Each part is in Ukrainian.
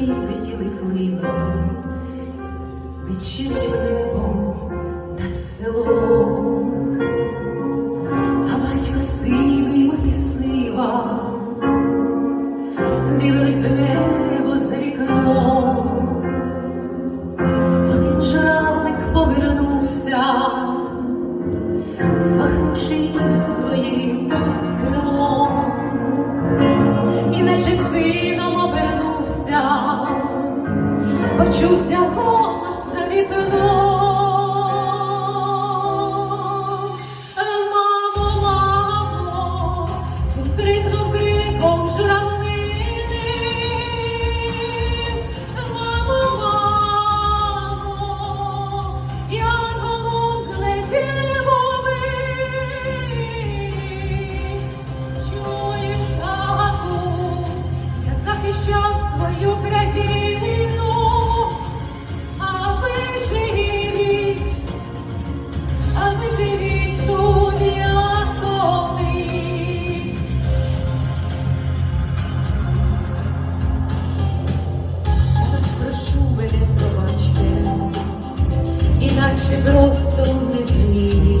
дітей летіли кливами, вечірнім небом над селом, а батько сивий, мати сива, дивились в небо за вікном, один журавлик повернувся, змахнувши звахнувши своїм крилом, і наче сив почувся голос за вікном. іначе просто не зміни.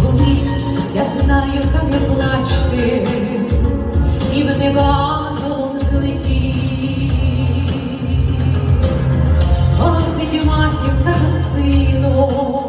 Вмить я знаю, та не плачте, і в неба голом злеті. Голосить матір та сином.